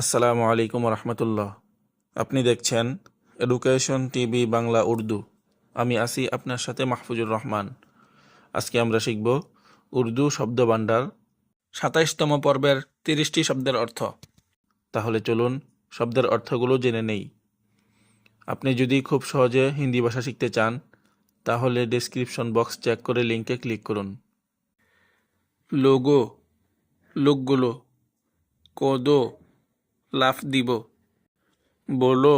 আসসালামু আলাইকুম রহমতুল্লাহ। আপনি দেখছেন এডুকেশন টিভি বাংলা উর্দু। আমি আছি আপনার সাথে মাহফুজুর রহমান। আজকে আমরা শিখব উর্দু শব্দ ভাণ্ডার সাতাইশতম পর্বের তিরিশটি শব্দের অর্থ। তাহলে চলুন শব্দের অর্থগুলো জেনে নেই। আপনি যদি খুব সহজে হিন্দি ভাষা শিখতে চান, তাহলে ডেসক্রিপশন বক্স চেক করে লিঙ্কে ক্লিক করুন। লোগো, লোকগুলো, কোদো লাফ দিব। বলো,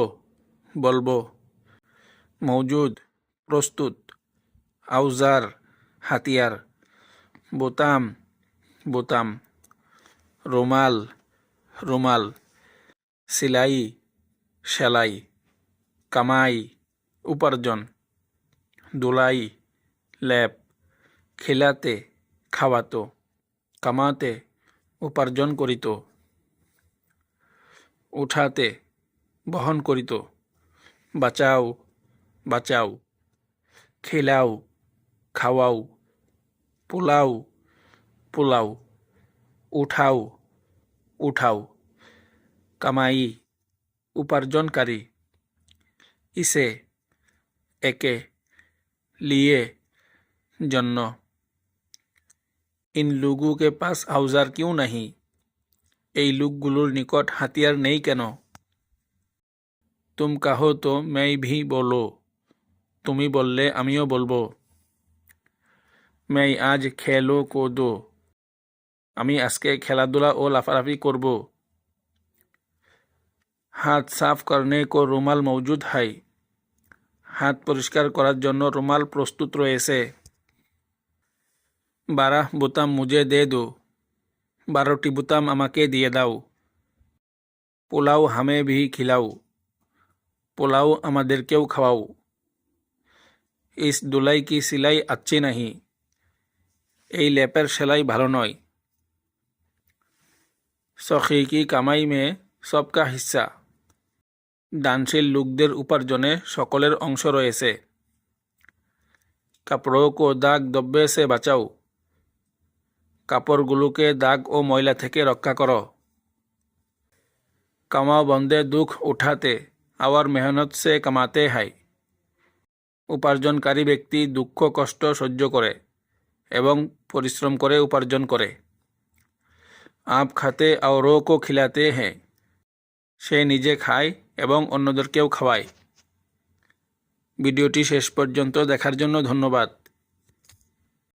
বলব। মৌজুদ প্রস্তুত। আউজার, হাতিয়ার। বোতাম বোতাম। রুমাল রুমাল। সেলাই সেলাই। কামাই, উপার্জন। দোলাই ল্যাপ খেলাতে, খাওয়াতো। কামাতে, উপার্জন করিত। উঠাতে বহন করিত বাঁচাও বাঁচাও খেলাও খাওয়াও পোলাও পোলাও উঠাও উঠাও কামাই উপার্জনকারী ইসে একে लिए জন্য इन लोगों के पास औजार क्यों नहीं এই লোকগুলোর নিকট হাতিয়ার নেই কেন? তুম কাহো তো মেই ভি বলো। তুমি বললে, আমিও বলব। মেই আজ খেলো কোদো। আমি আজকে খেলাধুলা ও লাফালাফি করব। হাত সাফ করনে কো রুমাল মৌজুদ হাই। হাত পরিষ্কার করার জন্য রুমাল প্রস্তুত রয়েছে। বারাহ, বোতাম মুজে দে দো। বারোটি বোতাম আমাকে দিয়ে দাও। পোলাও হামে ভি খিলাও। পোলাও আমাদেরকেও খাওয়াও। ইস দুলাই কি সিলাই আচ্ছি নাহি। এই লেপের সেলাই ভালো নয়। সখী কি কামাই মে সবকা হিস্সা দানশীল লোকদের উপার্জনে সকলের অংশ রয়েছে। কাপড়ো কো দাগ দব্বে সে বাঁচাও। কাপড়গুলোকে দাগ ও ময়লা থেকে রক্ষা করো। কামাও বন্দে দুঃখ উঠাতে, আওয়ার মেহনত সে কামাতে হাই উপার্জনকারী ব্যক্তি দুঃখ কষ্ট সহ্য করে এবং পরিশ্রম করে উপার্জন করে। আপ খাতে আওরো কো খিলাতে হ্যাঁ সে নিজে খায় এবং অন্যদেরকেও খাওয়ায়। ভিডিওটি শেষ পর্যন্ত দেখার জন্য ধন্যবাদ।